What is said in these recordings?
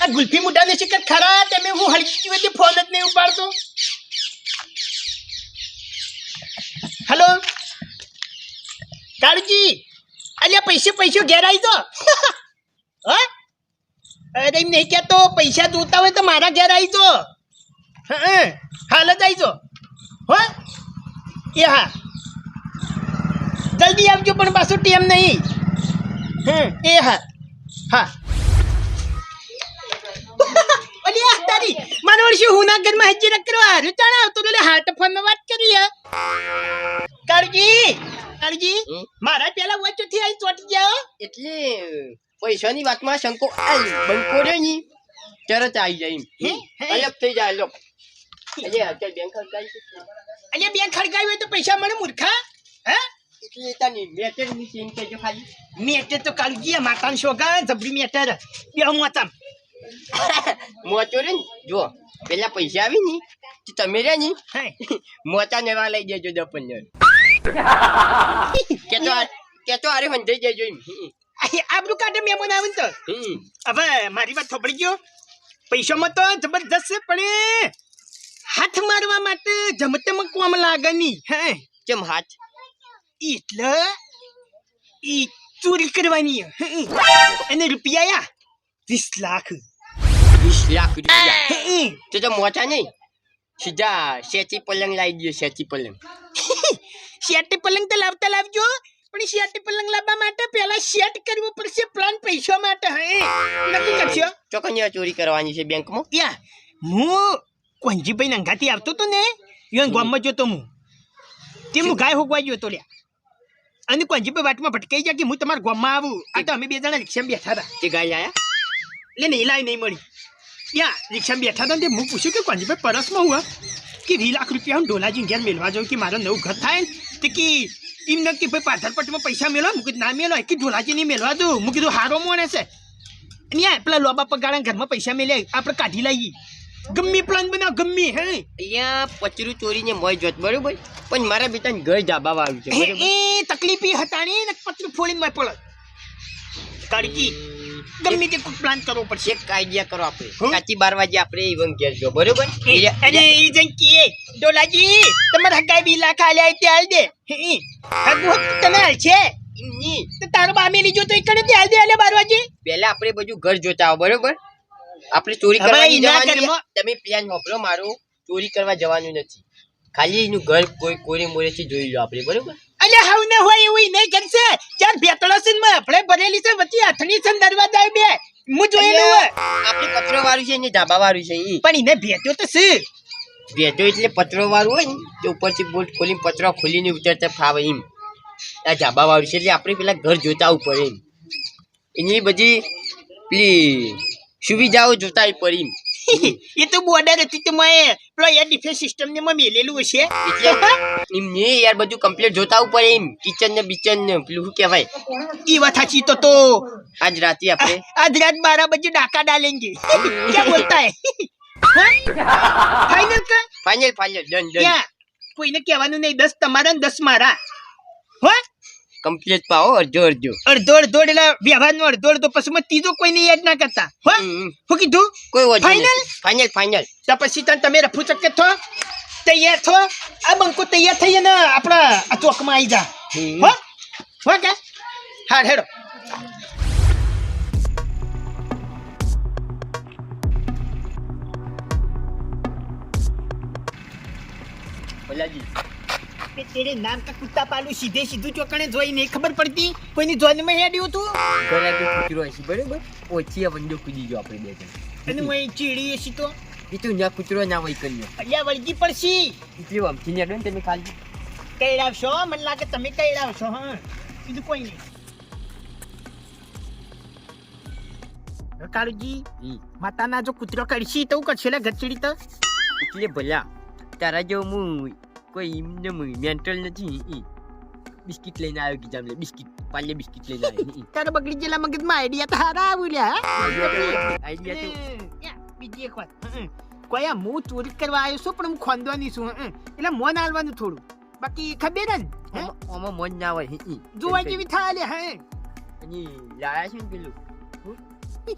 આ ગુલ્ફી મોઢાને શિકર ખરા? તમે હું હળકી વચ્ચે ફોન જ નહીં ઉપાડતો. હલો કાળુજી, અલ્યા પૈસે પૈસો ઘેર આવી તો હા? અરે એમ નહીં કહેતો, પૈસા જોતા હોય તો મારા ઘેર આવી તો હા હાલ જ આવી તો હો? એ હા. જલ્દી આવજો, પણ પાછું ટેમ નહીં. હમ, એ હા. હા. તારી. મને વર્ષે હુનાગરમાં હજી ન કરવા? હારું ચાણ આવતો એટલે હાર્ટ ફોનમાં વાત કરી કાળજી કાળજી? મારા પેલા વચ્ચેથી આઈ ચોટી જાઓ એટલે પૈસાની વાતમાં શંકો આઈ બંકો રે ની તરત આવી જાય એમ. અલગ થઈ જાય લો અલે અત્યારે બેંક ખર્ચાઈ છે. અહીંયા ખડકાવી હોય તો પૈસા મળે મૂર્ખા? હે? એટલે તાની મેટરની સીન કેજો ખાલી. મેટર તો કાળજી આ માતાન શોગા જબરી મેટર બે હું વાતામ મોચો રે જો પેલા પૈસા આવી ની તમે રે ની મોચા નેવા લઈ જજો દસ પંદર કે તો કેતો આરે હંધાઈ દેજો એમ. હમ. આ આબરૂ કાઢે મેમન આવે તો. હવે મારી વાત થોપડી ગયો. પૈસામાં તો જબરદસ્ત છે પણ હાથ મારવા માટે જમતે કોમ લાગે નહીં હે? કેમ હાથ? એટલે ઈ ચોરી કરવાની અને રૂપિયા વીસ લાખ. વીસ લાખ રૂપિયા. તો તો મોચા નહીં સીધા શેચી પલંગ લાવી દો શેચી પલંગ શેટી પલંગ તો લાવતા લાવજો પણ શેટી પલંગ લાવવા માટે પહેલા શેટ કરવું પડશે પ્લાન પૈસા માટે હે નક્કી કરશો ચોકન્યા ચોરી કરવાની છે બેંકમાં યા હું કોંજીભાઈ નંગાથી આવતો તો ને યો ગામમાં જોતો હું તે હું ગાય હોગવા ગયો તો લ્યા અને કોંજીભાઈ વાટમાં ભટકાઈ ગયા કે હું તમારા ગામમાં આવું આ તો અમે બે જણા રિક્ષામાં બેઠા હતા તે ગાય આયા એટલે નહીં લાવી નહીં મળી યા રિક્ષામાં બેઠા હતા ને તે હું પૂછ્યું કે કોંજીભાઈ પરસમાં હું કે વી લાખ રૂપિયા હું ડોલાજી ઘેર મેળવા જાઉં કે મારો નવું ઘર થાય ને તે કે એમ ન કે ભાઈ પાથરપટ્ટીમાં પૈસા મેળવા મૂકી ના મેળવા કે ડોલાજી નહીં મેળવા દઉં મૂકી કીધું હારો મોણે છે અને યા પેલા લોબા પગાડા ઘરમાં પૈસા મેળ્યા આપણે કાઢી લાવીએ ગમ્મી પ્લાન બનાવ ગમ્મી હે અહીંયા પચરું ચોરીને મોય જોત બરોબર પણ મારા બેટાને ઘર જાબા વાળું છે એ તકલીફી હટાણી ને પચરું ફોડીને મેં પડત કાળજી ગમે તે કોઈ પ્લાન કરવો પડશે. એક આઈડિયા કરો આપણે. કાચી બાર વાગે આપણે ઇવન ઘેર જો બરોબર? અને એ જંકી ડોલાજી તમારે હકાઈ બી લાખ આલ્યા તે હાલ દે. હગું તમે હાલ છે. તો તારો બામે લીજો તો એકડે તે હાલ દે આલે બાર વાગે પહેલા આપણે બધું ઘર જોતા આવો બરોબર? આપણે ચોરી કરવા કરવાની એના તમે પ્લાન મોકલો મારું ચોરી કરવા જવાનું નથી. ખાલી એનું ઘર કોઈ કોરે મોરેથી જોઈ લો આપણે બરોબર? અલ્યા હાવ ને હોય એવું નહીં કરશે ચાર ભેતળો છે ને આપણે ભરેલી છે વચ્ચે અથણી છે દરવાજા બે. હું જોયેલું હોય. આપણે પતરો વાળું છે ને ધાબા વાળું છે ઈ. પણ એને ભેટ્યો તો છે. ભેટ્યો એટલે પતરો વાળું હોય ને તે ઉપરથી બોલ્ટ ખોલીને પતરો ખોલીને ઉતરતા ફાવે એમ. આ ધાબા વાળું છે એટલે આપણે પેલા ઘર જોતા પડે એમ. એની બધી પેલી સુવિધાઓ જોતા પડી એ તો બોર્ડર હતી તો મેં પેલો યાર ડિફેન્સ સિસ્ટમ ને મેલેલું હશે એમને યાર બધું કમ્પ્લીટ જોતા ઉપર એમ કિચન ને બિચન ને પેલું શું કહેવાય એ વાત સાચી તો તો આજ રાતે આપણે આજ રાત બારા બજે ડાકા ડાલેંગે ક્યાં બોલતા હે ફાઇનલ કા ફાઇનલ ફાઇનલ ડન ડન કોઈને કહેવાનું નહીં દસ તમારા ને દસ મારા હો કમ્પ્લીટ પાવો અડધો અડધો. અડધો અડધો એટલે વ્યવહારનો અડધો અડધો પછી મેં ત્રીજો કોઈને યાદ ના કરતા. હો. શું કીધું? કોઈ final final final final final તો પછી તને તમે રફુ ચક્કે થો? તૈયાર થો? આ બંકો તૈયાર થઈ ને આપણા ચોકમાં આવી જા. હો? હો કે? હા હેડો. ભલાજી કે તેરે નામ કા કુત્તા પાલું સીધે સીધું ચોકણે જોઈ નહીં. ખબર પડતી? કોઈની જોનમાં હેડ્યું હતું ઘરે તો કૂતરો હશે બરોબર? ઓછી આ વંડો કૂદી ગયો આપણે બે જણ. અને હું ચીડી હશે તો? એ તો ના કૂતરો ના વહી કર્યો. અલ્યા વળગી પડશી. એટલે અમથી ને ને તમે ખાલી. કઈડાવશો મને લાગે તમે કઈડાવશો હા? બીજું કોઈ નહીં. કાળુજી માતાના જો કૂતરો કરશી તો કરશે ગચડી તો? એટલે ભલા તારા જો હું કોઈ એમને મેન્ટલ નથી ઈ. બિસ્કિટ લઈને આવ્યો કીધા અમને બિસ્કિટ પાલે બિસ્કિટ લઈને આવ્યો. તારે બગડી ગયેલા મગજમાં આઈડિયા તારા આવ્યા આઈડિયા તો બીજી એક વાત. આ હું ચોરી કરવા આવ્યો છું પણ હું ખોંદવાની છું. એટલે મોન હાલવાનું થોડું. બાકી ખબર જ ને હે? આમાં- આમાં ના હોય. જોવા જેવી થાય લે હે? અને લાયા છે ને પેલું?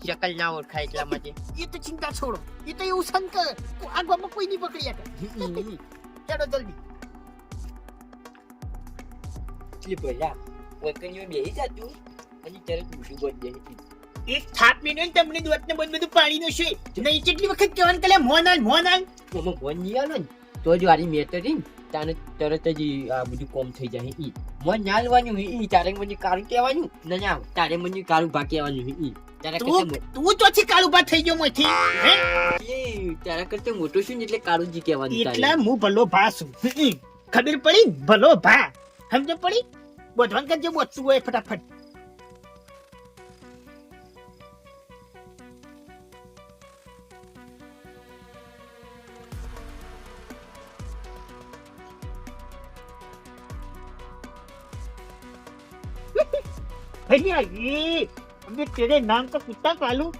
શકલ ના ઓળખાય એટલા માટે. એ તો ચિંતા છોડો. એ તો એવું સંત આ ગામમાં કોઈ નહીં પકડી ચાલો જલ્દી એટલી ભલા વકનીઓ બેહી જાતું પછી તરત ઊંધું બની જાય એક થાપ ને તમને દોતને બધું બધું પાણી નો છે નહીં કેટલી વખત કહેવાનું કે મોન આલ મોન આલ મોન નહીં આલો ને તો જ વારી મેટર ને તાને તરત જ આ બધું કોમ થઈ જાય ઈ. મન ના લેવાનું ઈ તારે મને કારું કહેવાનું? ના ના તારે મને કારું ભા કહેવાનું ઈ. તું ચોથી કાળુબા થઈ ગયો મોથી હે? તારા કરતા મોટો છું ને એટલે કારુંજી કહેવાનું તારે. એટલા હું ભલો ભા છું. ખબર પડી? ભલો ભા. સમજ પડી? બોધવાન કરજે બોધતું હોય ફટાફટ. भैया ये अबे तेरे नाम का कुत्ता पालू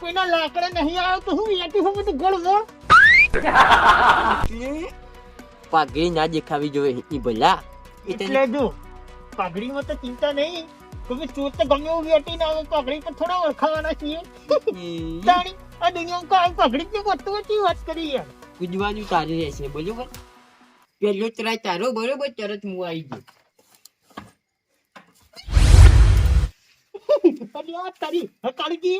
कोई ना लाकड़ा नहीं आया तो हूँ यहाँ हूँ तो गड़ गो પાઘડી ના દેખાવી જોઈએ ઈ ભલા એ તને એટલે જો પાઘડીમાં તો ચિંતા નહીં તમે ચોર તો ગમે એવું વેટીને આવે પાઘડી પર થોડા ઓળખાવાના છીએ ઈ તાણી આ દુનિયામાં કોઈ આવી પાઘડી જ વસ્તુ હતી વાત કરી યાર કૂદવાનું તારે રહેશે બરોબર પહેલો ટ્રાય તારો બરોબર તરત હું આવી ગયો અરે આ તારી હે કાળજી?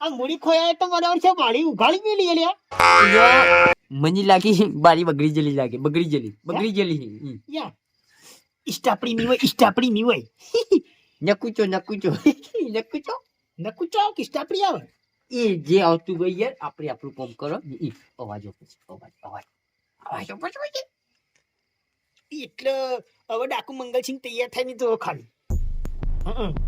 આ મૂડી ખોયા તો મને વર્ષે વાળી ઉઘાડી મેલી લ્યા. મને લાગી બારી બગડી જલી લાગે બગડી જલી બગડી જલી. યા. ઇસ્ટાપડી ની હોય ઇસ્ટાપડી ની હોય. નકુચો નકુચો. નકુચો? નકુ ચોક ઇસ્ટાપડી આવે? એ જે આવતું હોય યાર આપણે આપણું કામ કરો. ઈ અવાજો પછી અવાજ અવાજ. અવાજો પછી એટલે હવે ડાકુ મંગલસિંહ તૈયાર થાય ને તો ખાલી. હં.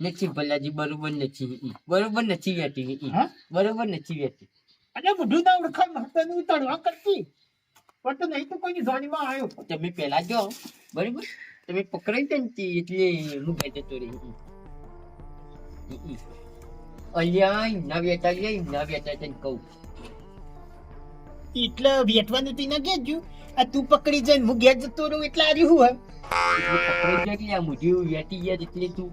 નથી ભલાજી બરોબર નથી બરોબર નથી વેતી બરોબર નથી વેતી. અને બધું ના ઓળખાણ મહત્વનું તળવા કરતી. પણ તો નહીં તો કોઈની જોડીમાં આવ્યો. તમે પેલા જો બરોબર? તમે પકડાઈ દે એટલે હું કહી જતો રહી. અલ્યા ના વેતા લે ના વેતા તને કહું. એટલે વેટવાનું તી ના કેજો આ તું પકડી જઈને હું ઘેર જતો રહું એટલે આ રહ્યું હોય. પકડાઈ જાય એટલે આ મુઢી વેતી ગયા એટલે તું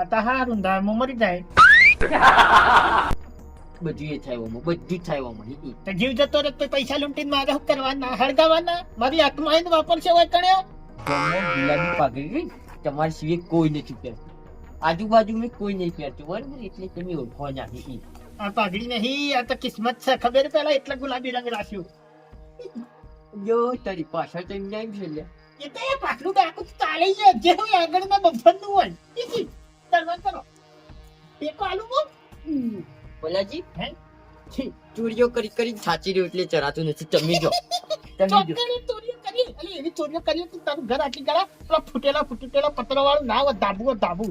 આ તો હારું દાળમાં મરી જાય. બધું એ થાય ઓમાં બધું થાય ઓમાં. તો જીવ જતો રહે તો પૈસા લૂંટીને મારે શું કરવાના? હળગાવાના? મારી આત્મા એને વાપરશે હોય ગામમાં ગુલાબી પાઘડી તમારા સિવાય કોઈ નથી પહેરતું. આજુબાજુ મેં કોઈ નહીં પહેરતું બરાબર? એટલે તમે ઓળખો ના. આ પાઘડી નહીં આ તો કિસ્મત છે. ખબર પેલા એટલે ગુલાબી રંગ રાખ્યું. જો તારી પાછળ તો એમ જાય છે એટલે એ તો એ પાટલું તો આખું ચાલે છે જે આગળના બફરનું હોય. ઈ તરવા કરો. ટેકો આલુ બો બોલાજી હે? ચોરીઓ કરી કરી સાચી રહ્યો એટલે ચરાતું નથી. તમે જો. તમે જો. ચોરીઓ કરી અલી એવી ચોરીઓ કરી તારું ઘર આટલી ગળા પેલા ફૂટેલા ફૂટેલા પતરા વાળું ના હોય ધાબુ ધાબુ.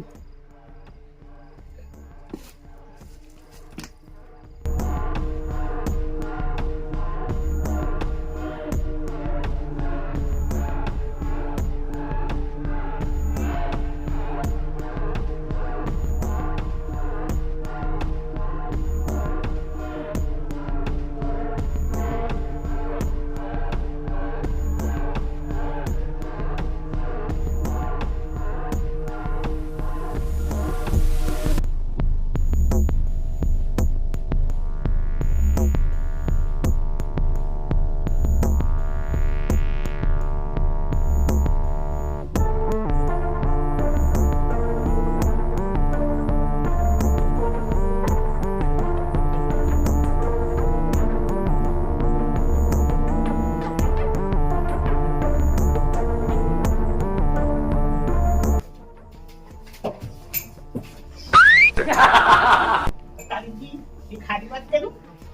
ખાલી વાત કરું?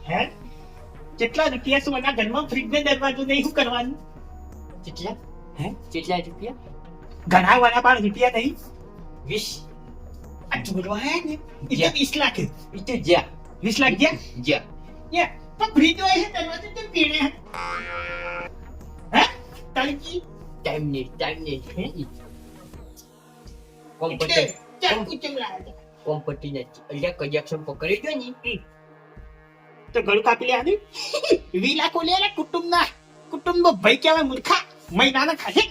હે? કેટલા રૂપિયા સોના ઘરમાં ફ્રીજ ને દરવાજો નહીં શું કરવાનું? કેટલા? હે? કેટલા રૂપિયા? ઘણા વાળા પણ રૂપિયા નહીં. વીસ. આ હે ને? એ તો વીસ લાખ. તો જ્યાં. વીસ લાખ ગયા જ્યાં? પણ ફ્રીજ હોય છે દરવાજો પીણે હે. તારીજી ટાઈમ નહીં ટાઈમ નહીં ચાકુ લાયા તા? કોમ્પટી નથી અહીંયા કજાક્શન પકડી ગયો ને. તો ગળું કાપી લે આની. વીલા કોલે કુટુંબના. કુટુંબનો ભાઈ કહેવાય મૂર્ખા. મહિનાના ખાશે